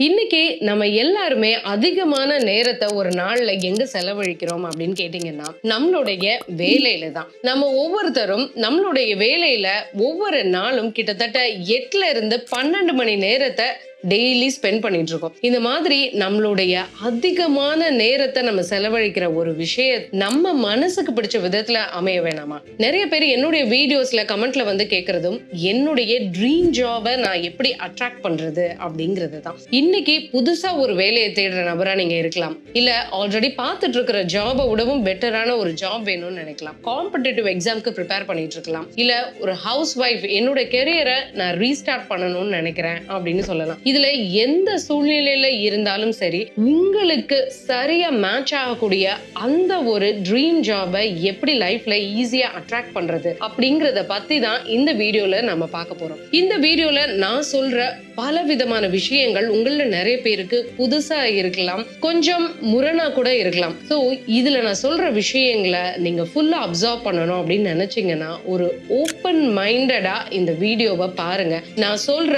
இன்னைக்கு நம்ம எல்லாருமே அதிகமான நேரத்தை ஒரு நாள்ல எங்க செலவழிக்கிறோம் அப்படின்னு கேட்டீங்கன்னா நம்மளுடைய வேலையில தான் நம்ம ஒவ்வொருத்தரும் நம்மளுடைய வேலையில ஒவ்வொரு நாளும் கிட்டத்தட்ட எட்டுல இருந்து பன்னெண்டு மணி நேரத்தை டெய்லி ஸ்பெண்ட் பண்ணிட்டு இருக்கோம் இந்த மாதிரி நம்மளுடைய அதிகமான நேரத்தை நம்ம செலவழிக்கிற ஒரு விஷயம் நம்ம மனசுக்கு பிடிச்ச விதத்துல அமைய வேணாமா? நிறைய பேர் என்னுடைய வீடியோஸ்ல கமெண்ட்ல வந்து கேக்குறதும் என்னுடைய ட்ரீம் ஜாபை நான் எப்படி அட்ராக்ட் பண்றது அப்படிங்கிறது தான். இன்னைக்கு புதுசா ஒரு வேலையை தேடுற நபரா நீங்க இருக்கலாம். இல்ல ஆல்ரெடி பார்த்துட்டு இருக்கிற ஜாபை விடவும் பெட்டரான ஒரு ஜாப் வேணும்னு நினைக்கலாம். காம்படிட்டிவ் எக்ஸாம்க்கு ப்ரிப்பேர் பண்ணிட்டு இருக்கலாம் இல்ல ஒரு ஹவுஸ் ஒய்ஃப் என்னோட கெரியரை நான் ரீஸ்டார்ட் பண்ணணும்னு நினைக்கிறேன் அப்படின்னு சொல்லலாம். இது இதுல எந்த சூழ்நிலையில இருந்தாலும் சரி உங்களுக்கு சரியா மேட்ச் ஆகக்கூடிய அந்த ஒரு ட்ரீம் ஜாபை எப்படி லைஃப்ல ஈஸியா அட்ராக்ட் பண்றது அப்படிங்கறத பத்தி தான் இந்த வீடியோல நம்ம பார்க்க போறோம். இந்த வீடியோல நான் சொல்ற பல விதமான விஷயங்கள் உங்கள நிறைய பேருக்கு புதுசா இருக்கலாம் கொஞ்சம் முரணா கூட இருக்கலாம். ஸோ இதுல நான் சொல்ற விஷயங்களை நீங்க ஃபுல்லா அப்சர்வ் பண்ணணும் அப்படின்னு நினைச்சீங்கன்னா ஒரு ஓப்பன் மைண்டடா இந்த வீடியோவை பாருங்க. நான் சொல்ற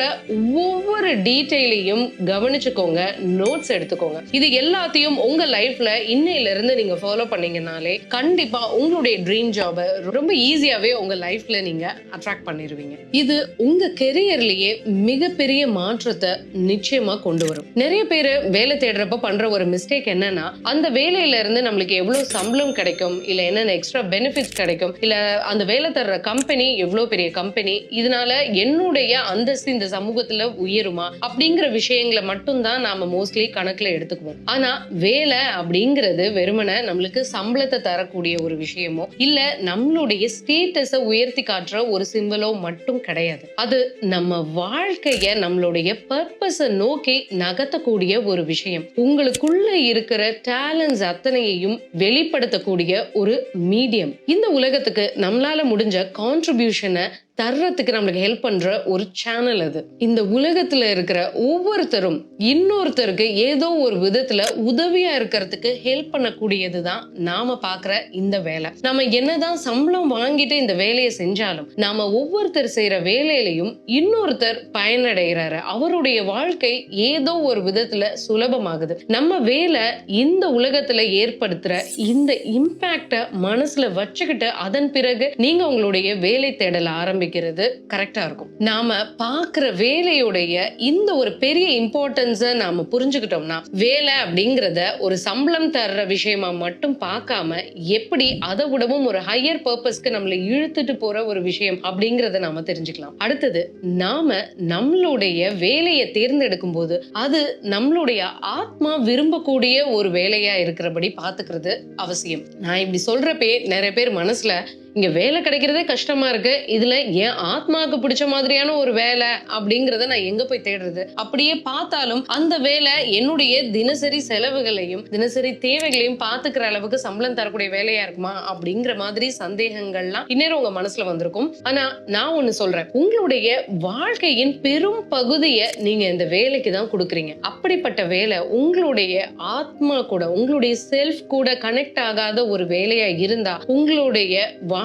ஒவ்வொரு டீ டீட்டெயிலையும் கவனிச்சுக்கோங்க நோட்ஸ் எடுத்துக்கோங்க. இது எல்லாத்தையும் உங்க லைஃப்ல இன்னையில இருந்து நீங்க ஃபாலோ பண்ணீங்கனாலே கண்டிப்பா உங்களுடைய ட்ரீம் ஜாபை ரொம்ப ஈஸியாவே உங்க லைஃப்ல நீங்க அட்ராக்ட் பண்ணிருவீங்க. இது உங்க கெரியர்லயே மிகப்பெரிய மாற்றத்தை நிச்சயமா கொண்டு வரும். நிறைய பேர் வேலை தேடுறப்ப பண்ற ஒரு மிஸ்டேக் என்னன்னா அந்த வேலையில இருந்து நம்மளுக்கு எவ்வளவு சம்பளம் கிடைக்கும் இல்ல என்னென்ன எக்ஸ்ட்ரா பெனிஃபிட்ஸ் கிடைக்கும் இல்ல அந்த வேலை தர்ற கம்பெனி எவ்வளவு பெரிய கம்பெனி இதனால என்னுடைய அந்தஸ்து இந்த சமூகத்துல உயருமா? அப்படிங்கிற விஷயங்களை மட்டும்தான் நாம மோஸ்ட்லி கணக்குல எடுத்துக்குவோம். ஆனா வேலை அப்படிங்கிறது வெறுமனை நம்மளுக்கு சம்பளத்தை தரக்கூடிய ஒரு விஷயமோ இல்ல நம்மளுடைய ஸ்டேட்டஸை உயர்த்தி காட்டுற ஒரு சிம்பலோ மட்டும் கிடையாது. அது நம்ம வாழ்க்கைய நம்மளுடைய பர்பஸை நோக்கி நகர்த்தக்கூடிய ஒரு விஷயம். உங்களுக்குள்ள இருக்கிற டேலண்ட்ஸ் அத்தனையையும் வெளிப்படுத்தக்கூடிய ஒரு மீடியம் இந்த உலகத்துக்கு நம்மளால முடிஞ்ச கான்ட்ரிபியூஷனை தர்றதுக்கு நம்மளுக்கு ஹெல்ப் பண்ற ஒரு சேனல் அது. இந்த உலகத்துல இருக்கிற ஒவ்வொருத்தரும் இன்னொருத்தருக்கு ஏதோ ஒரு விதத்துல உதவியா இருக்கிறதுக்கு ஹெல்ப் பண்ணக்கூடியது தான் நாம பாக்குற இந்த வேலை. நம்ம என்னதான் சம்பளம் வாங்கிட்டு இந்த வேலையை செஞ்சாலும் நாம ஒவ்வொருத்தர் செய்யற வேலையிலையும் இன்னொருத்தர் பயனடைகிறாரு. அவருடைய வாழ்க்கை ஏதோ ஒரு விதத்துல சுலபமாகுது. நம்ம வேலை இந்த உலகத்துல ஏற்படுத்துற இந்த இம்பாக்ட மனசுல வச்சுக்கிட்டு அதன் பிறகு நீங்க உங்களுடைய வேலை தேடல ஆரம்பிக்கிறது கரெக்டா இருக்கும். நாம பாக்குற வேலையுடைய இந்த ஒரு பெரிய இம்பார்ட்டன்ஸ நாம புரிஞ்சுக்கிட்டோம்னா வேலை அப்படிங்கறத ஒரு சம்பளம் தர்ற விஷயமா மட்டும் பார்க்காம எப்படி அதை விடவும் ஒரு ஹையர் பர்பஸ்க்கு நம்மளை இழுத்துட்டு போற ஒரு விஷயம் அப்படிங்கறத நாம தெரிஞ்சுக்கலாம். அடுத்தது நாம நம்மளுடைய வேலையை தேர்ந்தெடுக்கும் போது அது நம்மளுடைய ஆத்மா விரும்பக்கூடிய ஒரு வேலையா இருக்கிறபடி பாத்துக்கிறது அவசியம். நான் இப்படி சொல்றப்பே நிறைய பேர் மனசுல இங்க வேலை கிடைக்கிறதே கஷ்டமா இருக்கு. இதுல என் ஆத்மாவுக்கு பிடிச்ச மாதிரியான ஒரு வேலை அப்படிங்கறத நான் எங்க போய் தேடுறது? அப்படியே பார்த்தாலும் அந்த வேலை என்னுடைய தினசரி செலவுகளையும் தினசரி தேவைகளையும் பாத்துக்கிற அளவுக்கு சம்பளம் தரக்கூடிய வேலையா இருக்குமா? அப்படிங்கிற மாதிரி சந்தேகங்கள்லாம் இன்னும் உங்க மனசுல வந்திருக்கும். ஆனா நான் ஒண்ணு சொல்றேன். உங்களுடைய வாழ்க்கையின் பெரும் பகுதியை நீங்க இந்த வேலைக்கு தான் கொடுக்குறீங்க. அப்படிப்பட்ட வேலை உங்களுடைய ஆத்மா கூட உங்களுடைய செல்ஃப் கூட கனெக்ட் ஆகாத ஒரு வேலையா இருந்தா உங்களுடைய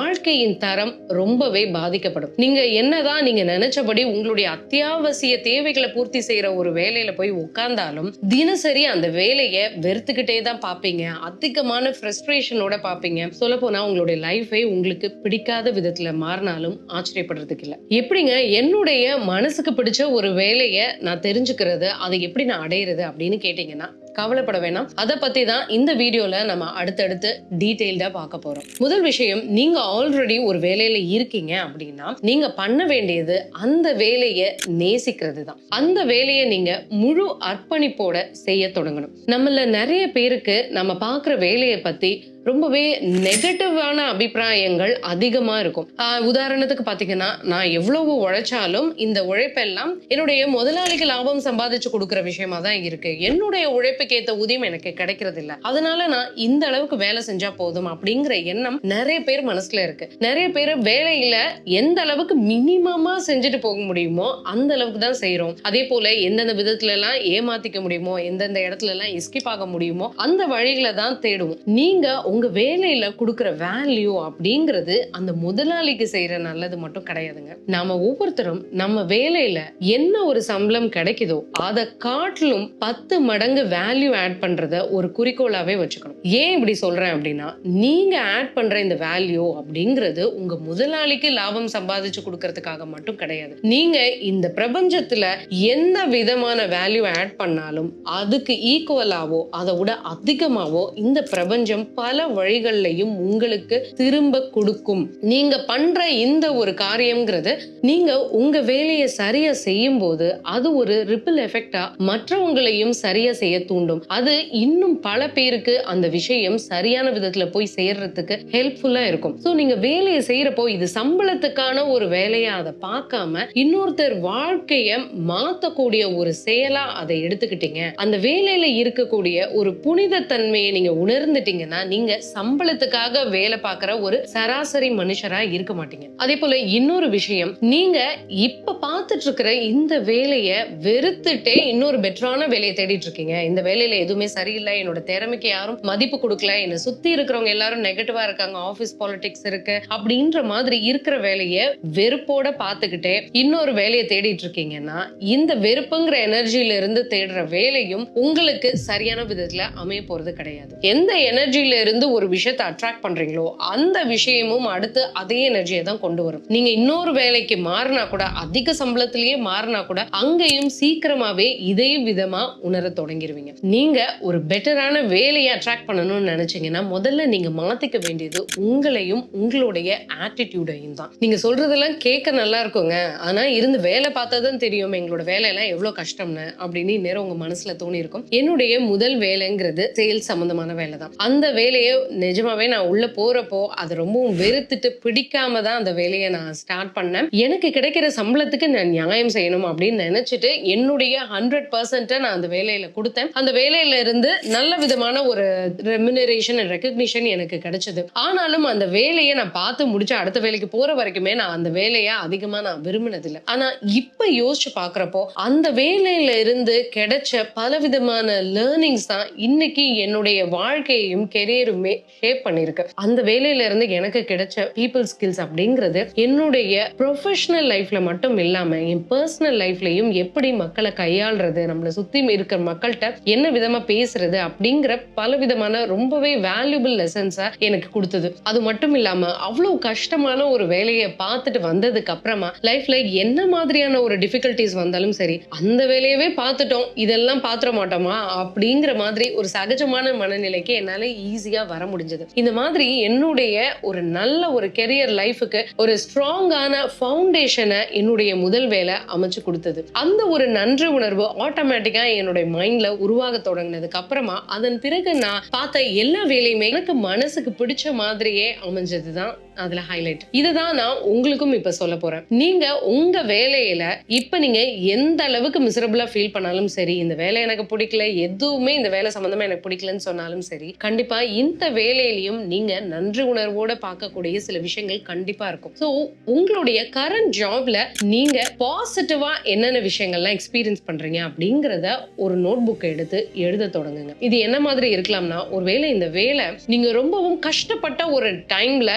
வாழ்க்கையின் தரம் ரொம்பவே பாதிக்கப்படும். நீங்க என்னதான் நீங்க நினைச்சபடி உங்களுடைய அத்தியாவசிய தேவைகளை பூர்த்தி செய்யற ஒரு வேலையில போய் உட்கார்ந்தாலும் தினசரி அந்த வேலையை வெறுத்துக்கிட்டே தான் பாப்பீங்க. அதிகமான ஃப்ரெஸ்ட்ரேஷனோட பாப்பீங்க. சொல்ல போனா உங்களுடைய லைஃபை உங்களுக்கு பிடிக்காத விதத்துல மாறினாலும் ஆச்சரியப்படுறதுக்கு இல்ல. எப்படிங்க? என்னுடைய மனசுக்கு பிடிச்ச ஒரு வேலையை நான் தெரிஞ்சுக்கிறது அதை எப்படி நான் அடையிறது அப்படின்னு கேட்டீங்கன்னா கவலைப்பட வேணாம். அதை பத்தி தான் இந்த வீடியோல நம்ம அடுத்தடுத்து டீட்டெயில்டா பார்க்க போறோம். முதல் விஷயம் நீங்க ஆல்ரெடி ஒரு வேலையில இருக்கீங்க அப்படின்னா நீங்க பண்ண வேண்டியது அந்த வேலையை நேசிக்கிறது தான் அந்த வேலையை நீங்க முழு அர்ப்பணிப்போட செய்ய தொடங்கணும். நம்மள நிறைய பேருக்கு நம்ம பார்க்குற வேலையை பத்தி ரொம்பவே நெகட்டிவான அபிப்பிராயங்கள் அதிகமா இருக்கும். உதாரணத்துக்கு பாத்தீங்கன்னா நான் எவ்வளவு உழைச்சாலும் இந்த உழைப்பெல்லாம் என்னுடைய முதலாளிக்கு லாபம் சம்பாதிச்சு கொடுக்கிற விஷயமா தான் இருக்கு. என்னுடைய உழைப்புக்கு ஏத்த ஊதியம் எனக்கு கிடைக்கிறது இல்ல. அதனால நான் இந்த அளவுக்கு வேலை செஞ்சா போதும் அப்படிங்கிற எண்ணம் நிறைய பேர் மனசுல இருக்கு. நிறைய பேர் வேலையில எந்த அளவுக்கு மினிமமா செஞ்சுட்டு போக முடியுமோ அந்த அளவுக்கு தான் செய்யறோம் அதே போல எந்தெந்த விதத்துல எல்லாம் ஏமாத்திக்க முடியுமோ எந்தெந்த இடத்துல எல்லாம் எஸ்கிப் ஆக முடியுமோ அந்த வழிகளை தான் தேடுவோம். நீங்க உங்கள் வேலையில கொடுக்குற வேல்யூ அப்படிங்கிறது அந்த முதலாளிக்கு செய்யற நல்லது மட்டும் கிடையாதுங்க. நாம ஒவ்வொருத்தரும் நம்ம வேலையில என்ன ஒரு சம்பளம் கிடைக்குதோ அதை காட்டிலும் பத்து மடங்கு வேல்யூ ஆட் பண்றத ஒரு குறிக்கோளாவே வச்சுக்கணும். ஏன் இப்படி சொல்றேன் அப்படின்னா நீங்க ஆட் பண்ற இந்த வேல்யூ அப்படிங்கிறது உங்க முதலாளிக்கு லாபம் சம்பாதிச்சு கொடுக்கறதுக்காக மட்டும் கிடையாது. நீங்க இந்த பிரபஞ்சத்துல எந்த விதமான வேல்யூ ஆட் பண்ணாலும் அதுக்கு ஈக்குவலாவோ அதை விட அதிகமாவோ இந்த பிரபஞ்சம் பல வழிகள்லையும் உங்களுக்கு திரும்ப கொடுக்கும். நீங்க பண்ற இந்த ஒரு காரியம்ங்கிறது நீங்க உங்க வேலையை சரியா செய்யும் போது அது ஒரு ரிப்பிள் எஃபெக்டா மற்றவங்களையும் சரியா செய்ய தூண்டும். அது இன்னும் பல பேருக்கு அந்த விஷயம் சரியான விதத்துல போய் சேர்றதுக்கு ஹெல்ப்ஃபுல்லா இருக்கும். ஸோ நீங்க வேலையை செய்யறப்போ இது சம்பளத்துக்கான ஒரு வேலையா அதை பார்க்காம இன்னொருத்தர் வாழ்க்கைய மாத்தக்கூடிய ஒரு செயலா அதை எடுத்துக்கிட்டீங்க. அந்த வேலையில இருக்கக்கூடிய ஒரு புனித தன்மையை நீங்க உணர்ந்துட்டீங்கன்னா நீங்க சம்பளத்துக்காக வேலை பார்க்குற ஒரு சராசரி மனுஷரா இருக்க மாட்டீங்க. அதே போல இன்னொரு விஷயம் நீங்க இப்ப பார்த்துட்டு இருக்கிற இந்த வேலையை வெறுத்துட்டே இன்னொரு பெட்டரான வேலையை தேடிட்டு இருக்கீங்க இந்த வேலையில எதுவுமே சரியில்லை என்னோட திறமைக்கு யாரும் மதிப்பு கொடுக்கல என்னை சுத்தி இருக்கிறவங்க எல்லாரும் நெகட்டிவா இருக்காங்க ஆபீஸ் பாலிடிக்ஸ் இருக்கு அப்படின்ற மாதிரி இருக்கிற வேலையை வெறுப்போட பார்த்துக்கிட்டே இன்னொரு வேலையை தேடிட்டு இருக்கீங்கன்னா இந்த வெறுப்புங்கிற எனர்ஜியில இருந்து தேடுற வேலையும் உங்களுக்கு சரியான விதத்துல அமைய போறது கிடையாது. எந்த எனர்ஜியில இருந்து ஒரு விஷயத்தை அட்ராக்ட் பண்றீங்களோ அந்த விஷயமும் அடுத்து அதே எனர்ஜியை தான் கொண்டு வரும். நீங்க இன்னொரு வேலைக்கு மாறினா கூட அதிக சம்பளத்திலேயே மாறினா கூட அங்கேயும் சீக்கிரமாவே இதே விதமா உணர தொடங்கிருவீங்க. நீங்க ஒரு பெட்டரான வேலையை அட்ராக்ட் பண்ணணும்னு நினைச்சீங்கன்னா முதல்ல நீங்க மாத்திக்க வேண்டியது உங்களையும் உங்களுடைய ஆட்டிடியூடையும் தான். நீங்க சொல்றதெல்லாம் கேட்க நல்லா இருக்குங்க. ஆனா இருந்து வேலை பார்த்தாதான் தெரியும் எங்களோட வேலையெல்லாம் எவ்வளவு கஷ்டம்னு அப்படின்னு நேரம் உங்க மனசுல தோணி இருக்கும் என்னுடைய முதல் வேலைங்கிறது சேல்ஸ் சம்பந்தமான வேலை தான். அந்த வேலையை நிஜமாவே நான் உள்ள போறப்போ அதை ரொம்பவும் வெறுத்துட்டு பிடிக்காம தான் அந்த வேலையை நான் ஸ்டார்ட் பண்ணேன். எனக்கு கிடைக்கிற சம்பளத்துக்கு நான் நியாயம் செய்யணும் அப்படின்னு நினைச்சிட்டு என்னுடைய ஹண்ட்ரட் பர்சன்ட்டை நான் அந்த வேலையில கொடுத்தேன். அந்த வேலையில இருந்து நல்ல விதமான ஒரு ரெமினரேஷன் அண்ட் ரெக்கக்னிஷன் எனக்கு கிடைச்சது. ஆனாலும் அந்த வேலையை நான் பார்த்து முடிச்சு அடுத்த வேலைக்கு போற வரைக்குமே நான் அந்த வேலையை அதிகமா நான் விரும்பினதில்லை. ஆனா இப்ப யோசிச்சு பாக்குறப்போ அந்த வேலையில இருந்து கிடைச்ச பலவிதமான லேர்னிங்ஸ் தான் இன்னைக்கு என்னுடைய வாழ்க்கையையும் கெரியரும் ஷேப் பண்ணியிருக்கு. அந்த வேலையில இருந்து எனக்கு கிடைச்ச பீப்புள் ஸ்கில்ஸ் அப்படிங்கிறது என்னுடைய ப்ரொஃபஷனல் லைஃப்ல மட்டும் இல்லாம என் பர்சனல் லைஃப்லயும் எப்படி மக்களை கையாளுறது நம்மளை சுத்தி இருக்கிற மக்கள்கிட்ட என்ன விதமா பேசுறது அப்படிங்கிற பல விதமான ரொம்பவே வேல்யூபிள் லெசன்ஸை எனக்கு கொடுத்தது. அது மட்டும் இல்லாம அவ்வளவு கஷ்டமான ஒரு வேலையை பார்த்துட்டு வந்ததுக்கு அப்புறமா லைஃப்ல என்ன மாதிரியான ஒரு டிஃபிகல்டிஸ் வந்தாலும் சரி அந்த வேலையவே பார்த்துட்டோம் இதெல்லாம் பார்த்துட மாட்டோமா அப்படிங்கிற மாதிரி ஒரு சகஜமான மனநிலைக்கு என்னால ஈஸியா வர முடிஞ்சது இந்த மாதிரி என்னுடைய ஒரு நல்ல ஒரு கெரியர் லைஃபுக்கு ஒரு ஸ்ட்ராங்கான ஃபவுண்டேஷனை என்னுடைய முதல் வேலை அமைச்சு கொடுத்தது. அந்த ஒரு நன்றி உணர்வு ஆட்டோமேட்டிக்கா என்னுடைய மைண்ட்ல உருவாக தொடங்கினதுக்கு அப்புறமா அதன் பிறகு நான் பார்த்த எல்லா வேலையுமே எனக்கு மனசுக்கு பிடிச்ச மாதிரியே அமைஞ்சதுதான் அதுல ஹைலைட் இதுதான் நான் உங்களுக்கும் இப்ப சொல்ல போறேன். நீங்க உங்க வேலையில இப்ப நீங்க எந்த அளவுக்கு மிசரபிளா ஃபீல் பண்ணாலும் சரி இந்த வேலை எனக்கு பிடிக்கல எதுவுமே இந்த வேலை சம்பந்தமா எனக்கு பிடிக்கலன்னு சொன்னாலும் சரி கண்டிப்பா இந்த வேலையிலையும் நீங்க நன்றி உணர்வோட பார்க்கக்கூடிய சில விஷயங்கள் கண்டிப்பா இருக்கும். ஸோ உங்களுடைய கரண்ட் ஜாப்ல நீங்க பாசிட்டிவா என்னென்ன விஷயங்கள்லாம் எக்ஸ்பீரியன்ஸ் பண்றீங்க அப்படிங்கிறத ஒரு நோட் புக் எடுத்து எழுத தொடங்குங்க. இது என்ன மாதிரி இருக்கலாம்னா ஒருவேளை இந்த வேலை நீங்க ரொம்பவும் கஷ்டப்பட்ட ஒரு டைம்ல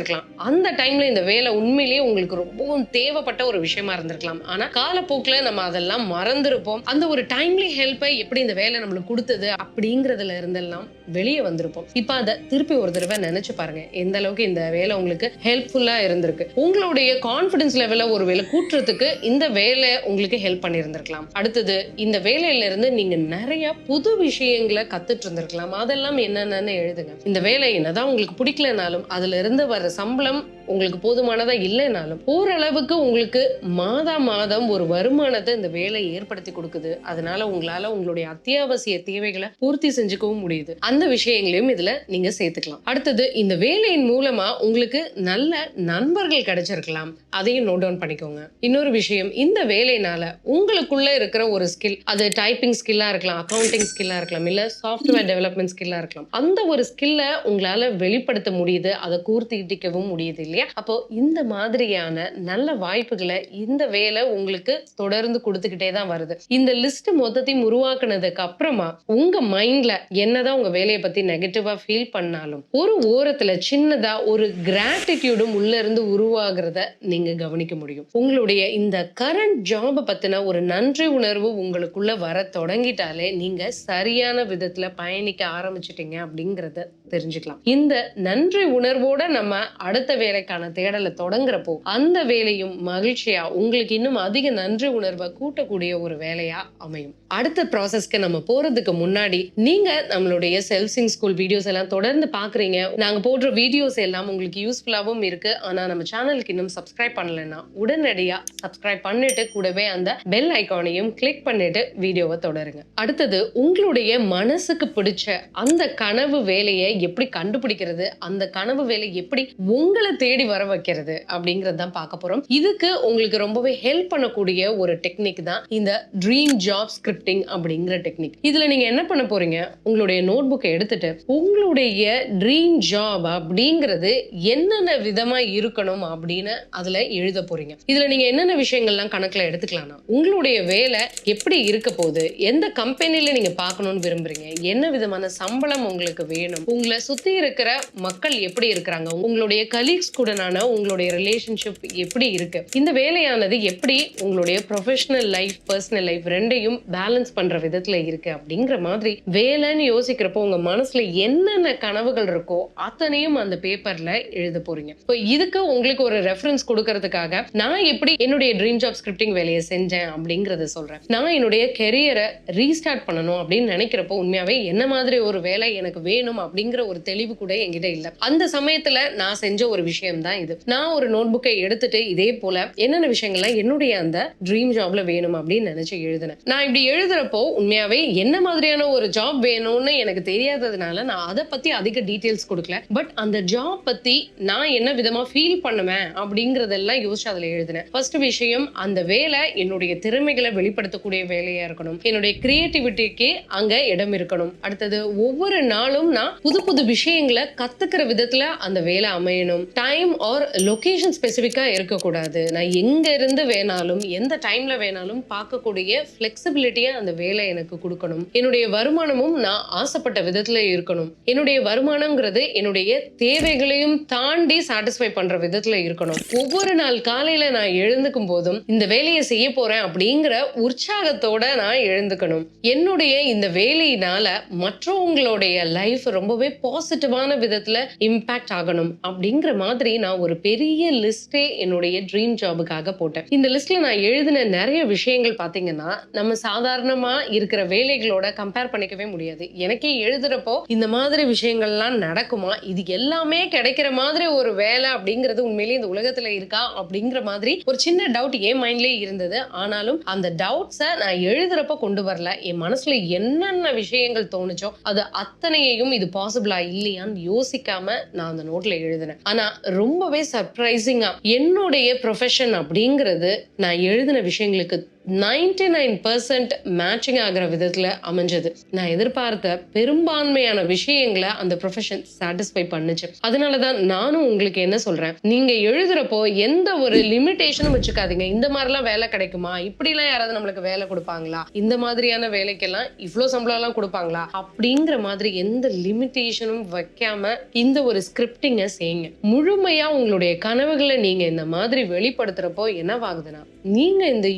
கிடைச்சிருக்கலாம் அந்த டைம்ல இந்த வேலை உண்மையிலேயே உங்களுக்கு ரொம்பவும் தேவைப்பட்ட ஒரு விஷயமா இருந்திருக்கலாம். ஆனா காலப்போக்குல நம்ம அதெல்லாம் மறந்துருப்போம். அந்த ஒரு டைம்லி ஹெல்ப்பை எப்படி இந்த வேலை நம்மளுக்கு கொடுத்தது அப்படிங்கறதுல இருந்தெல்லாம் வெளியே வந்திருப்போம். இப்ப அதை திருப்பி ஒரு தடவை நினைச்சு பாருங்க. எந்த அளவுக்கு இந்த வேலை உங்களுக்கு ஹெல்ப்ஃபுல்லா இருந்திருக்கு. உங்களுடைய கான்பிடன்ஸ் லெவல ஒரு வேலை கூட்டுறதுக்கு இந்த வேலை உங்களுக்கு ஹெல்ப் பண்ணியிருந்திருக்கலாம். அடுத்தது இந்த வேலையில இருந்து நீங்க நிறைய புது விஷயங்களை கத்துட்டு இருந்திருக்கலாம். அதெல்லாம் என்னென்னு எழுதுங்க. இந்த வேலை என்னதான் உங்களுக்கு பிடிக்கலனாலும் அதுல இருந்து வர சம்பளம் உங்களுக்கு போதுமானதாக இல்லைனாலும் ஓரளவுக்கு உங்களுக்கு மாதா மாதம் ஒரு வருமானத்தை இந்த வேலை ஏற்படுத்தி கொடுக்குது. அதனால உங்களால உங்களுடைய அத்தியாவசிய தேவைகளை பூர்த்தி செஞ்சுக்கவும் முடியுது. அந்த விஷயங்களையும் இதுல நீங்க சேர்த்துக்கலாம். அடுத்தது இந்த வேலையின் மூலமா உங்களுக்கு நல்ல நண்பர்கள் கிடைச்சிருக்கலாம். அதையும் நோட் டவுன் பண்ணிக்கோங்க. இன்னொரு விஷயம் இந்த வேலையினால உங்களுக்குள்ள இருக்கிற ஒரு ஸ்கில் அது டைப்பிங் ஸ்கில்லா இருக்கலாம் அக்கௌண்டிங் ஸ்கில்லா இருக்கலாம் இல்ல சாஃப்ட்வேர் டெவலப்மெண்ட் ஸ்கில்லா இருக்கலாம். அந்த ஒரு ஸ்கில்ல உங்களால வெளிப்படுத்த முடியுது அதை கூர்த்திட்டிக்கவும் முடியுது இல்லையா? இல்லையா அப்போ இந்த மாதிரியான நல்ல வாய்ப்புகளை இந்த வேலை உங்களுக்கு தொடர்ந்து கொடுத்துக்கிட்டே தான் வருது. இந்த லிஸ்ட் மொத்தத்தையும் உருவாக்குனதுக்கு அப்புறமா உங்க மைண்ட்ல என்னதான் உங்க வேலையை பத்தி நெகட்டிவா ஃபீல் பண்ணாலும் ஒரு ஓரத்துல சின்னதா ஒரு கிராட்டிடியூடும் உள்ள இருந்து உருவாகிறத நீங்க கவனிக்க முடியும். உங்களுடைய இந்த கரண்ட் ஜாப பத்தின ஒரு நன்றி உணர்வு உங்களுக்குள்ள வர தொடங்கிட்டாலே நீங்க சரியான விதத்துல பயணிக்க ஆரம்பிச்சிட்டீங்க அப்படிங்கறத தெரிஞ்சுக்கலாம். இந்த நன்றி உணர்வோட நம்ம அடுத்த வேலைக்கான தேடலை தொடங்குறப்போ அந்த வேலையும் மகிழ்ச்சியா உங்களுக்கு இன்னும் அதிக நன்றி உணர்வை கூட்டக்கூடிய ஒரு வேலையா அமையும். அடுத்த ப்ராசஸ்க்கு நம்ம போறதுக்கு முன்னாடி நீங்க நம்மளுடைய செல்சிங் ஸ்கூல் வீடியோஸ் எல்லாம் தொடர்ந்து பாக்குறீங்க. நாங்க போடுற வீடியோஸ் எல்லாம் உங்களுக்கு யூஸ்ஃபுல்லாகவும் இருக்கு. ஆனா நம்ம சேனலுக்கு இன்னும் சப்ஸ்கிரைப் பண்ணலைன்னா உடனடியா சப்ஸ்கிரைப் பண்ணிட்டு கூடவே அந்த பெல் ஐக்கானையும் கிளிக் பண்ணிட்டு வீடியோவை தொடருங்க. அடுத்தது உங்களுடைய மனசுக்கு பிடிச்ச அந்த கனவு வேலையை எப்படி கண்டுபிடிக்கிறது அந்த கனவு வேலை எப்படி உங்களை தேடி வர வைக்கிறது அப்படிங்கறது தான் பார்க்க போறோம். இதுக்கு உங்களுக்கு ரொம்பவே ஹெல்ப் பண்ணக்கூடிய ஒரு டெக்னிக் தான் இந்த ட்ரீம் ஜாப் ஸ்கிரிப்டிங் அப்படிங்கிற டெக்னிக் இதுல நீங்க என்ன பண்ண போறீங்க? உங்களுடைய நோட் புக்கை எடுத்துட்டு உங்களுடைய ட்ரீம் ஜாப் அப்படிங்கிறது என்னென்ன விதமா இருக்கணும் அப்படின்னு அதுல எழுத போறீங்க. இதுல நீங்க என்னென்ன விஷயங்கள்லாம் கணக்குல எடுத்துக்கலாம்னா உங்களுடைய வேலை எப்படி இருக்க போகுது எந்த கம்பெனில நீங்க பார்க்கணும்னு விரும்புறீங்க என்ன விதமான சம்பளம் உங்களுக்கு வேணும் உங்களுக்கு உங்களை சுத்தி இருக்கிற மக்கள் எப்படி இருக்கிறாங்க? உங்களுடைய கலீக்ஸ் கூடனான உங்களுடைய ரிலேஷன்ஷிப் எப்படி இருக்கு? இந்த வேலையானது எப்படி உங்களுடைய ப்ரொஃபஷனல் லைஃப் பர்சனல் லைஃப் ரெண்டையும் பேலன்ஸ் பண்ற விதத்துல இருக்கு? அப்படிங்கிற மாதிரி வேலைன்னு யோசிக்கிறப்போ உங்க மனசுல என்னென்ன கனவுகள் இருக்கோ அத்தனையும் அந்த பேப்பர்ல எழுத போறீங்க. இப்போ இதுக்கு உங்களுக்கு ஒரு ரெஃபரன்ஸ் கொடுக்கறதுக்காக நான் எப்படி என்னுடைய ட்ரீம் ஜாப் ஸ்கிரிப்டிங் வேலையை செஞ்சேன் அப்படிங்கறத சொல்றேன். நான் என்னுடைய கெரியரை ரீஸ்டார்ட் பண்ணணும் அப்படின்னு நினைக்கிறப்போ உண்மையாவே என்ன மாதிரி ஒரு வேலை எனக்கு வேணும் அப்படிங்கிற ஒரு தெளிவு கூட என்கிட்ட இல்ல. அந்த சமயத்துல நான் செஞ்ச ஒரு விஷயம் தான் இது. நான் ஒரு நோட் புக்கை எடுத்துட்டு இதே போல என்னென்ன விஷயங்கள்லாம் என்னுடைய அந்த ட்ரீம் ஜாப்ல வேணும் அப்படின்னு நினைச்சு எழுதினேன். நான் இப்படி எழுதுறப்போ உண்மையாவே என்ன மாதிரியான ஒரு ஜாப் வேணும்னு எனக்கு தெரியாததுனால நான் அதை பத்தி அதிக டீட்டெயில்ஸ் கொடுக்கல. பட் அந்த ஜாப் பத்தி நான் என்ன விதமா ஃபீல் பண்ணுவேன் அப்படிங்கறதெல்லாம் யோசிச்சு அதுல எழுதினேன். ஃபர்ஸ்ட் விஷயம் அந்த வேலை என்னுடைய திறமைகளை வெளிப்படுத்தக்கூடிய வேலையா இருக்கணும். என்னுடைய கிரியேட்டிவிட்டிக்கு அங்க இடம் இருக்கணும். அடுத்தது ஒவ்வொரு நாளும் நான் புது புது விஷயங்களை கத்துக்கிற விதத்துல அந்த வேலை அமையணும். டைம் ஆர் லொகேஷன் ஸ்பெசிஃபிக்கா இருக்கக்கூடாது. நான் எங்க இருந்து வேணாலும் எந்த டைம்ல வேணாலும் பார்க்கக்கூடிய ஃபிளெக்சிபிலிட்டியை அந்த வேலை எனக்கு கொடுக்கணும். என்னுடைய வருமானமும் நான் ஆசைப்பட்ட விதத்துல இருக்கணும். என்னுடைய வருமானம்ங்கிறது என்னுடைய தேவைகளையும் தாண்டி சாட்டிஸ்ஃபை பண்ற விதத்துல இருக்கணும். ஒவ்வொரு நாள் காலையில நான் எழுந்துக்கும் போதும் இந்த வேலையை செய்ய போறேன் அப்படிங்கிற உற்சாகத்தோட நான் எழுந்துக்கணும். என்னுடைய இந்த வேலையினால மற்றவங்களுடைய லைஃப் ரொம்பவே பாசிட்டிவான விதத்துல இம்பாக்ட் ஆகணும் அப்படிங்கிற மாதிரி நான் ஒரு பெரிய லிஸ்டே என்னுடைய ட்ரீம் ஜாபுக்காக போட்டேன். இந்த லிஸ்ட்ல நான் எழுதின நிறைய விஷயங்கள் பாத்தீங்கன்னா நம்ம சாதாரணமா இருக்கிற வேலைகளோட கம்பேர் பண்ணிக்கவே முடியாது. எனக்கே எழுதுறப்போ இந்த மாதிரி விஷயங்கள்லாம் நடக்குமா? இது எல்லாமே கிடைக்கிற மாதிரி ஒரு வேலை அப்படிங்கிறது உண்மையிலேயே இந்த உலகத்துல இருக்கா? அப்படிங்கிற மாதிரி ஒரு சின்ன டவுட் என் மைண்ட்லயே இருந்தது. ஆனாலும் அந்த டவுட்ஸை நான் எழுதுறப்ப கொண்டு வரல. என் மனசுல என்னென்ன விஷயங்கள் தோணுச்சோ அது அத்தனையையும் இது பாசிபிள் இல்லையான்னு யோசிக்காம நான் அந்த நோட்ல எழுதினேன். ஆனா ரொம்பவே சர்ப்ரைசிங்கா என்னுடைய ப்ரொஃபஷன் அப்படிங்கிறது நான் எழுதின விஷயங்களுக்கு நைன்டி நைன் பர்சன்ட் மேட்சிங் ஆகிற விதத்தில் அமைஞ்சது. நான் எதிர்பார்த்த பெரும்பான்மையான விஷயங்களை அந்த ப்ரொஃபஷன் சாட்டிஸ்ஃபை பண்ணுச்சு. அதனால தான் நானும் உங்களுக்கு என்ன சொல்றேன்? நீங்கள் எழுதுறப்போ எந்த ஒரு லிமிட்டேஷனும் வச்சுக்காதீங்க. இந்த மாதிரிலாம் வேலை கிடைக்குமா? இப்படிலாம் யாராவது நம்மளுக்கு வேலை கொடுப்பாங்களா? இந்த மாதிரியான வேலைக்கெல்லாம் இவ்வளோ சம்பளம்லாம் கொடுப்பாங்களா? அப்படிங்கிற மாதிரி எந்த லிமிட்டேஷனும் வைக்காம இந்த ஒரு ஸ்கிரிப்டிங்கை செய்யுங்க. முழுமையாக உங்களுடைய கனவுகளை நீங்கள் இந்த மாதிரி வெளிப்படுத்துறப்போ என்னவாகுதுன்னா நீங்க இந்த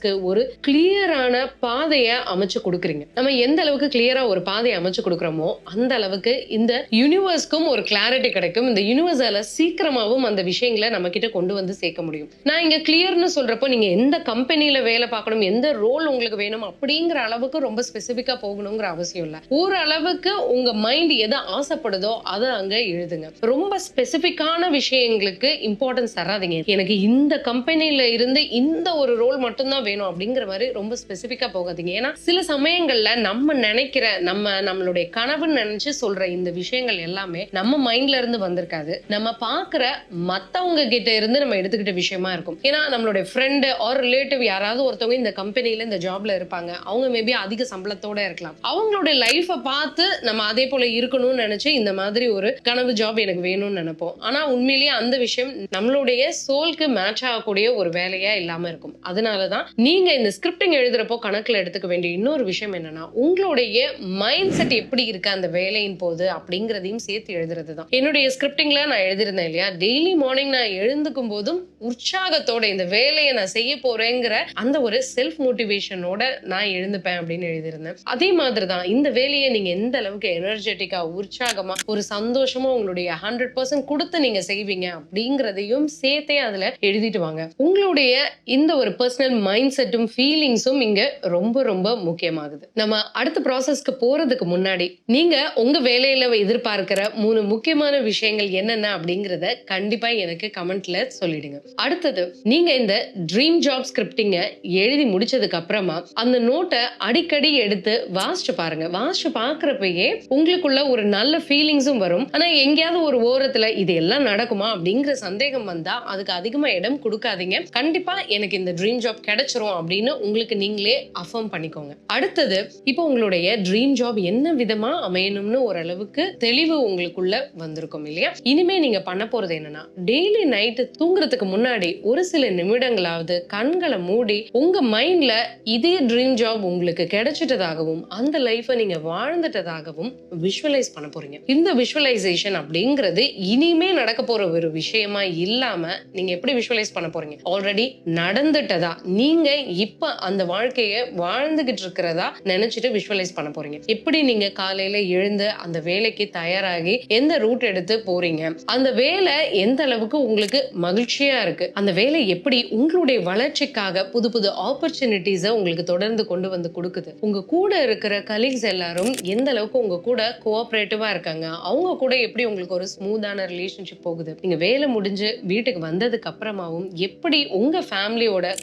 யூனிவர்ஸ்க்கு ஒரு கிளியரான பாதையை அமைச்சு கொடுக்குறீங்க. நம்ம எந்த அளவுக்கு கிளியரா ஒரு பாதையை அமைச்சு கொடுக்குறோமோ அந்த அளவுக்கு இந்த யூனிவர்ஸ்க்கும் ஒரு கிளாரிட்டி கிடைக்கும். இந்த யூனிவர்ஸால சீக்கிரமாவும் அந்த விஷயங்களை நம்ம கிட்ட கொண்டு வந்து சேர்க்க முடியும். நான் இங்க கிளியர்னு சொல்றப்போ நீங்க எந்த கம்பெனியில வேலை பார்க்கணும் எந்த ரோல் உங்களுக்கு வேணும் அப்படிங்கிற அளவுக்கு ரொம்ப ஸ்பெசிபிக்கா போகணுங்கிற அவசியம் இல்லை. ஒரு அளவுக்கு உங்க மைண்ட் எதை ஆசைப்படுதோ அதை அங்க எழுதுங்க. ரொம்ப ஸ்பெசிபிக்கான விஷயங்களுக்கு இம்பார்ட்டன்ஸ் தராதிங்க. எனக்கு இந்த கம்பெனியில இருந்து இந்த ஒரு ரோல் மட்டும்தான் வேணும் அப்படிங்கிற மாதிரி ரொம்ப ஸ்பெசிஃபிக்காக போகாதீங்க. ஏன்னா சில சமயங்களில் நம்ம நினைக்கிற நம்ம நம்மளுடைய கனவுன்னு நினைச்சு சொல்ற இந்த விஷயங்கள் எல்லாமே நம்ம மைண்ட்ல இருந்து வந்திருக்காது. நம்ம பார்க்குற மற்றவங்க கிட்ட இருந்து நம்ம எடுத்துக்கிட்ட விஷயமா இருக்கும். ஏன்னா நம்மளுடைய ஃப்ரெண்டு ஆர் ரிலேட்டிவ் யாராவது ஒருத்தவங்க இந்த கம்பெனியில் இந்த ஜாப்ல இருப்பாங்க. அவங்க மேபி அதிக சம்பளத்தோட இருக்கலாம். அவங்களுடைய லைஃபை பார்த்து நம்ம அதே போல இருக்கணும்னு நினைச்சு இந்த மாதிரி ஒரு கனவு ஜாப் எனக்கு வேணும்னு நினைப்போம். ஆனா உண்மையிலேயே அந்த விஷயம் நம்மளுடைய சோல்க்கு மேட்ச் ஆகக்கூடிய ஒரு வேலையா இல்லாம இருக்கும். அதனாலதான் நீங்க இந்த ஸ்கிரிப்டிங் எழுதுறப்போ கணக்குல எடுத்துக்க வேண்டிய இன்னொரு விஷயம் என்னன்னா உங்களுடைய மைண்ட் செட் எப்படி இருக்கு அந்த வேலையின் போது அப்படிங்கறதையும் சேர்த்து எழுதுறது தான் என்னுடைய ஸ்கிரிப்டிங்ல நான் எழுதியிருந்தேன் இல்லையா? டெய்லி மார்னிங் நான் எழுந்துக்கும் போதும் உற்சாகத்தோட இந்த வேலையை நான் செய்ய போறேங்கிற அந்த ஒரு செல்ஃப் மோட்டிவேஷனோட நான் எழுந்துப்பேன் அப்படின்னு எழுதியிருந்தேன். அதே மாதிரி தான் இந்த வேலையை நீங்க எந்த அளவுக்கு எனர்ஜெட்டிக்கா உற்சாகமா ஒரு சந்தோஷமா உங்களுடைய ஹண்ட்ரட் பர்சன்ட் கொடுத்து நீங்க செய்வீங்க அப்படிங்கிறதையும் சேர்த்தே அதுல எழுதிட்டு வாங்க. உங்களுடைய இந்த ஒரு பர்சனல் மைண்ட் செட்டும் ஃபீலிங்ஸும் இங்க ரொம்ப ரொம்ப முக்கியமாகுது. நம்ம அடுத்த ப்ராசஸ்க்கு போறதுக்கு முன்னாடி நீங்க உங்க வேலையில எதிர்பார்க்கிற மூணு முக்கியமான விஷயங்கள் என்னென்ன அப்படிங்கறத கண்டிப்பா எனக்கு கமெண்ட்ல சொல்லிடுங்க. அடுத்தது நீங்க இந்த ட்ரீம் ஜாப் ஸ்கிரிப்டிங்க எழுதி முடிச்சதுக்கு அப்புறமா அந்த நோட்டை அடிக்கடி எடுத்து வாசிச்சு பாருங்க. வாசிச்சு பாக்குறப்பயே உங்களுக்குள்ள ஒரு நல்ல ஃபீலிங்ஸும் வரும். ஆனா எங்கேயாவது ஒரு ஓரத்துல இது எல்லாம் நடக்குமா அப்படிங்கிற சந்தேகம் வந்தா அதுக்கு அதிகமா இடம் கொடுக்காதீங்க. கண்டிப்பா எனக்கு இந்த ட்ரீம் ஜாப் கிடைச்சிரும். அப்படின்னு உங்களுக்கு நீங்களே அஃபர்ம் பண்ணிக்கோங்க. அடுத்தது இப்போ உங்களுடைய ட்ரீம் ஜாப் என்ன விதமா அமையணும்னு ஓரளவுக்கு தெளிவு உங்களுக்குள்ள வந்திருக்கும் இல்லையா? இனிமே நீங்க பண்ண போறது என்னன்னா டெய்லி நைட்டு தூங்குறதுக்கு முன்னாடி ஒரு சில நிமிடங்களாவது கண்களை மூடி உங்க மைண்ட்ல இதே ட்ரீம் ஜாப் உங்களுக்கு கிடைச்சிட்டதாகவும் அந்த லைஃபை நீங்க வாழ்ந்துட்டதாகவும் விஷுவலைஸ் பண்ண போறீங்க. இந்த விஷுவலைசேஷன் அப்படிங்கிறது இனிமே நடக்க போற ஒரு விஷயமா இல்லாம நீங்க எப்படி விஷுவலைஸ் பண்ண போறீங்க? ஆல்ரெடி நடந்துட்டதா? நீங்க இப்ப அந்த வாழ்க்கையை வாழ்ந்துகிட்டு இருக்கிறதா நினைச்சிட்டு விஷுவலைஸ் பண்ண போறீங்க. எப்படி நீங்க காலையில எழுந்து அந்த வேலைக்கு தயாராகி எந்த ரூட் எடுத்து போறீங்க? அந்த வேலை எந்த அளவுக்கு உங்களுக்கு மகிழ்ச்சியா இருக்கு? அந்த வேலை எப்படி உங்களுடைய வளர்ச்சிக்காக புது புது ஆப்பர்ச்சுனிட்டிஸை உங்களுக்கு தொடர்ந்து கொண்டு வந்து கொடுக்குது? உங்க கூட இருக்கிற கலீக்ஸ் எல்லாரும் எந்த அளவுக்கு உங்க கூட கோஆபரேட்டிவா இருக்காங்க? அவங்க கூட எப்படி உங்களுக்கு ஒரு ஸ்மூத்தான ரிலேஷன்ஷிப் போகுது? நீங்க வேலை முடிஞ்சு வீட்டுக்கு வந்ததுக்கு அப்புறமாவும் எப்படி உங்க ஃபேமிலியோட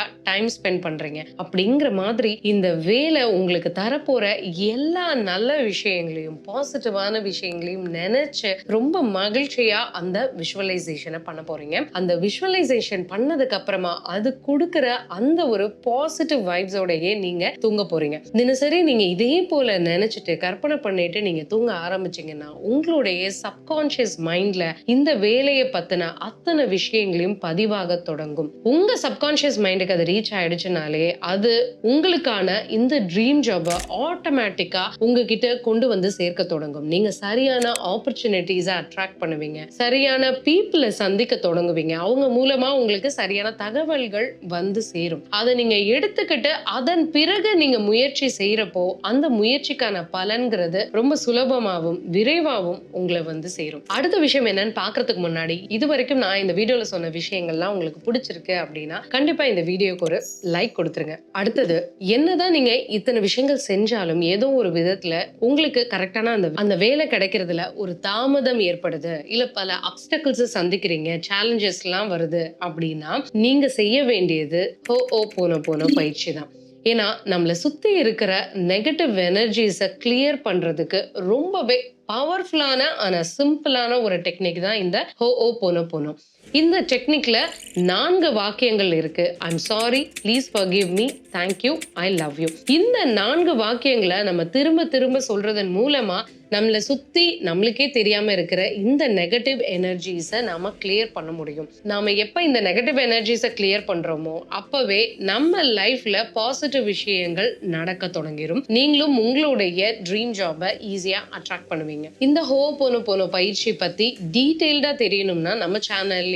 குவாலிட்டியா டைம் ஸ்பெண்ட் பண்றீங்க. அப்படிங்கிற மாதிரி இந்த வேலை உங்களுக்கு தரப்போற எல்லா நல்ல விஷயங்களையும் பாசிட்டிவான விஷயங்களையும் நினைச்சு ரொம்ப மகிழ்ச்சியா அந்த விஷுவலைசேஷனை பண்ண போறீங்க. அந்த விஷுவலைசேஷன் பண்ணதுக்கு அப்புறமா அது கொடுக்கிற அந்த ஒரு பாசிட்டிவ் வைப்ஸோடையே நீங்க தூங்க போறீங்க. தினசரி நீங்க இதே போல நினைச்சிட்டு கற்பனை பண்ணிட்டு நீங்க தூங்க ஆரம்பிச்சீங்கன்னா உங்களுடைய சப்கான்ஷியஸ் மைண்ட்ல இந்த வேலையை பத்தின அத்தனை விஷயங்களையும் பதிவாக தொடங்கும். உங்க சப்கான்ஷியஸ் மைண்டுக்கு அது ரீச் ஆயிடுச்சுனாலே அது உங்களுக்கான இந்த ட்ரீம் ஜாபை ஆட்டோமேட்டிக்கா உங்ககிட்ட கொண்டு வந்து சேர்க்க தொடங்கும். நீங்க சரியான ஆப்பர்ச்சுனிட்டிஸை அட்ராக்ட் பண்ணுவீங்க. சரியான பீப்புளை சந்திக்க தொடங்குவீங்க. அவங்க மூலமா உங்களுக்கு சரியான தகவல்கள் வந்து சேரும். அதை நீங்க எடுத்துக்கிட்டு அதன் பிறகு நீங்க முயற்சி செய்யறப்போ அந்த முயற்சிக்கான பலன்கிறது ரொம்ப சுலபமாகவும் விரைவாகவும் உங்களை வந்து சேரும். அடுத்த விஷயம் என்னன்னு பாக்குறதுக்கு முன்னாடி இது வரைக்கும் நான் இந்த வீடியோல சொன்ன விஷயங்கள்லாம் உங்களுக்கு பிடிச்சிருக்கு அப்படின்னா கண்டிப்பா இந்த வீடியோ வீடியோக்கு ஒரு லைக் கொடுத்துருங்க. அடுத்தது என்னதான் நீங்க இத்தனை விஷயங்கள் செஞ்சாலும் ஏதோ ஒரு விதத்துல உங்களுக்கு கரெக்டான அந்த அந்த வேலை கிடைக்கிறதுல ஒரு தாமதம் ஏற்படுது. இல்ல பல அப்டக்கிள்ஸ் சந்திக்கிறீங்க சேலஞ்சஸ் எல்லாம் வருது அப்படின்னா நீங்க செய்ய வேண்டியது ஹோ ஓ போன போன பயிற்சி தான். ஏன்னா நம்மளை சுத்தி இருக்கிற நெகட்டிவ் எனர்ஜிஸை கிளியர் பண்றதுக்கு ரொம்பவே பவர்ஃபுல்லான ஆனா சிம்பிளான ஒரு டெக்னிக் தான் இந்த ஹோ ஓ போனோ போனோ. இந்த டெக்னிக்கில் நான்கு வாக்கியங்கள் இருக்கு. I'm sorry please forgive me thank you I love you இந்த நான்கு வாக்கியங்களை நம்ம திரும்ப திரும்ப சொல்றதன் மூலமா நம்மளை சுத்தி நம்மளுக்கே தெரியாம இருக்கிற இந்த நெகட்டிவ் எனர்ஜிஸை நாம கிளியர் பண்ண முடியும். நாம எப்ப இந்த நெகட்டிவ் எனர்ஜிஸை கிளியர் பண்றோமோ அப்பவே நம்ம லைஃப்ல பாசிட்டிவ் விஷயங்கள் நடக்க தொடங்கிடும் நீங்களும் உங்களுடைய ட்ரீம் ஜாபை ஈஸியா அட்ராக்ட் பண்ணுவீங்க. இந்த ஹோ போன போன பயிற்சி பத்தி டீட்டெயில்டா தெரியணும்னா நம்ம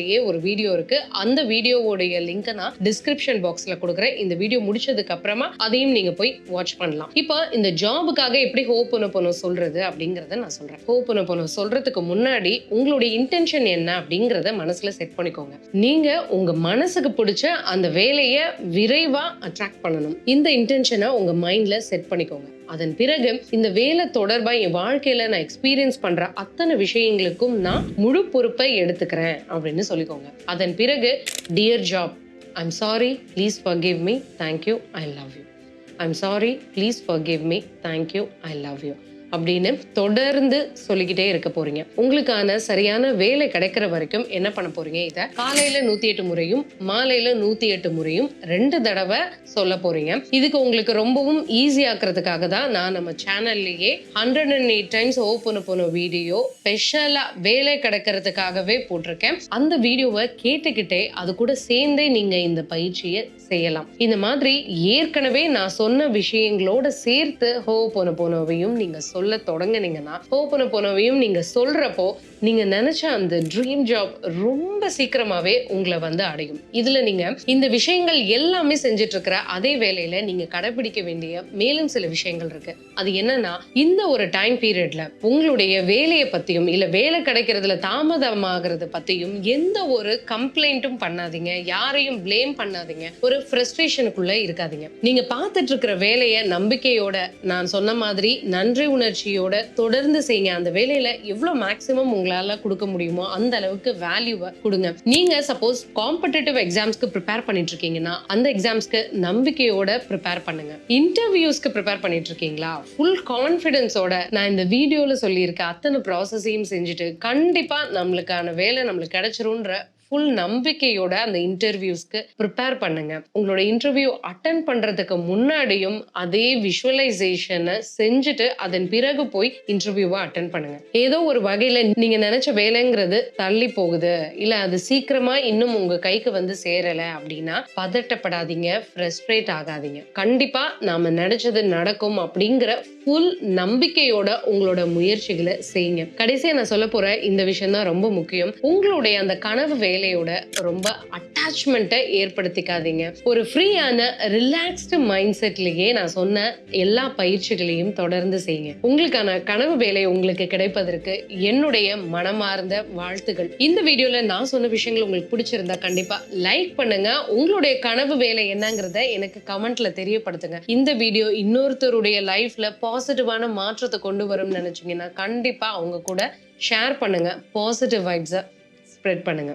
சேனல்லையே ஒரு வீடியோ இருக்கு. அந்த வீடியோவோடைய லிங்கை நான் டிஸ்கிரிப்ஷன் பாக்ஸ்ல கொடுக்குறேன். இந்த வீடியோ முடிச்சதுக்கு அப்புறமா அதையும் நீங்க போய் வாட்ச் பண்ணலாம். இப்போ இந்த ஜாபுக்காக எப்படி ஹோப் பொண்ணு சொல்றது அப்படிங்கறத நான் சொல்றேன். ஹோப் பொண்ணு சொல்றதுக்கு முன்னாடி உங்களுடைய இன்டென்ஷன் என்ன அப்படிங்கறத மனசுல செட் பண்ணிக்கோங்க. நீங்க உங்க மனசுக்கு பிடிச்ச அந்த வேலையை விரைவா அட்ராக்ட் பண்ணணும். இந்த இன்டென்ஷனை உங்க மைண்ட்ல செட் பண்ணிக்கோங்க. அதன் பிறகு இந்த வேலை தொடர்பா என் வாழ்க்கையில நான் எக்ஸ்பீரியன்ஸ் பண்ற அத்தனை விஷயங்களுக்கும் நான் முழு பொறுப்பை எடுத்துக்கிறேன் அப்படின்னு சொல்லிக்கோங்க. அதன் பிறகு dear job I'm sorry please forgive me thank you I love you I'm sorry please forgive me thank you I love you அப்படின்னு தொடர்ந்து சொல்லிக்கிட்டே இருக்க போறீங்க. உங்களுக்கான சரியான வேலை கிடைக்கிற வரைக்கும் என்ன பண்ண போறீங்க இதை? காலையில நூத்தி எட்டு முறையும் மாலையில நூத்தி எட்டு முறையும் ரெண்டு தடவை சொல்ல போறீங்க. இதுக்கு உங்களுக்கு ரொம்பவும் ஈஸி ஆக்குறதுக்காக தான் நான் நம்ம சேனல்லையே hundred and eight times open போன வீடியோ ஸ்பெஷலா வேலை கிடைக்கிறதுக்காகவே போட்டிருக்கேன். அந்த வீடியோவை கேட்டுக்கிட்டே அது கூட சேர்ந்தே நீங்க இந்த பயிற்சியை செய்யலாம். இந்த மாதிரி ஏற்கனவே நான் சொன்ன விஷயங்களோட சேர்த்து ஹோ போன போனவையும் நீங்க சொல்ல தொடங்குனீங்கன்னா தொடங்கினீங்கன்னா போன போனவையும் நீங்க சொல்றப்போ நீங்க நினைச்ச அந்த ட்ரீம் ஜாப் ரொம்ப சீக்கிரமாவே உங்களை வந்து அடையும். இதுல நீங்க இந்த விஷயங்கள் எல்லாமே செஞ்சுட்டு இருக்கிற அதே வேலையில நீங்க கடைபிடிக்க வேண்டிய மேலும் சில விஷயங்கள் இருக்கு. அது என்னன்னா இந்த ஒரு டைம் பீரியட்ல உங்களுடைய வேலையை பத்தியும் இல்ல வேலை கிடைக்கிறதுல தாமதமாகிறது பத்தியும் எந்த ஒரு கம்ப்ளைண்ட்டும் பண்ணாதீங்க. யாரையும் ப்ளேம் பண்ணாதீங்க. ஒரு ஃப்ரஸ்ட்ரேஷனுக்குள்ள இருக்காதீங்க. நீங்க பார்த்துட்டு இருக்கிற வேலையை நம்பிக்கையோட நான் சொன்ன மாதிரி நன்றி உணர்ச்சியோட தொடர்ந்து செய்யுங்க. அந்த வேலையில எவ்வளவு மேக்சிமம் உங்களால கொடுக்க முடியுமோ அந்த அளவுக்கு வேல்யூவை கொடுங்க. நீங்க சப்போஸ் காம்படிட்டிவ் எக்ஸாம்ஸ்க்கு ப்ரிப்பேர் பண்ணிட்டு இருக்கீங்கன்னா அந்த எக்ஸாம்ஸ்க்கு நம்பிக்கையோட ப்ரிப்பேர் பண்ணுங்க. இன்டர்வியூஸ்க்கு ப்ரிப்பேர் பண்ணிட்டு இருக்கீங்களா? ஃபுல் கான்ஃபிடென்ஸோட நான் இந்த வீடியோல சொல்லியிருக்க அத்தனை ப்ராசஸையும் செஞ்சுட்டு கண்டிப்பா நம்மளுக்கான வேலை நம்மளுக்கு கிடைச்சிரும்ன்ற ஃபுல் நம்பிக்கையோட அந்த இன்டர்வியூஸ்க்கு ப்ரிப்பேர் பண்ணுங்க. உங்களோட இன்டர்வியூ அட்டன் பண்றதுக்கு முன்னாடியும் அதே விஷுவலைசேஷனை செஞ்சுட்டு அதன் பிறகு போய் இன்டர்வியூவை அட்டன் பண்ணுங்க. ஏதோ ஒரு வகையில நீங்க நினைச்ச வேலைங்கிறது தள்ளி போகுது. இல்ல அது சீக்கிரமா இன்னும் உங்க கைக்கு வந்து சேரல அப்படின்னா பதட்டப்படாதீங்க ஃப்ரெஸ்ட்ரேட் ஆகாதீங்க. கண்டிப்பா நாம நினைச்சது நடக்கும் அப்படிங்கிற ஃபுல் நம்பிக்கையோட உங்களோட முயற்சிகளை செய்யுங்க. கடைசியா நான் சொல்ல போற இந்த விஷயம் தான் ரொம்ப முக்கியம். உங்களுடைய அந்த கனவு வேலையோட ரொம்ப அட்டாச்மெண்ட்டை ஏற்படுத்திக்காதீங்க. ஒரு ஃப்ரீயான ரிலாக்ஸ்டு மைண்ட் செட்லேயே நான் சொன்ன எல்லா பயிற்சிகளையும் தொடர்ந்து செய்யுங்க. உங்களுக்கான கனவு வேலை உங்களுக்கு கிடைப்பதற்கு என்னுடைய மனமார்ந்த வாழ்த்துகள். இந்த வீடியோல நான் சொன்ன விஷயங்கள் உங்களுக்கு பிடிச்சிருந்தா கண்டிப்பா லைக் பண்ணுங்க. உங்களுடைய கனவு வேலை என்னங்கிறத எனக்கு கமெண்ட்ல தெரியப்படுத்துங்க. இந்த வீடியோ இன்னொருத்தருடைய லைஃப்ல பாசிட்டிவான மாற்றத்தை கொண்டு வரும்னு நினைச்சீங்கன்னா கண்டிப்பா அவங்க கூட ஷேர் பண்ணுங்க. பாசிட்டிவ் வைப்ஸை ஸ்ப்ரெட் பண்ணுங்க.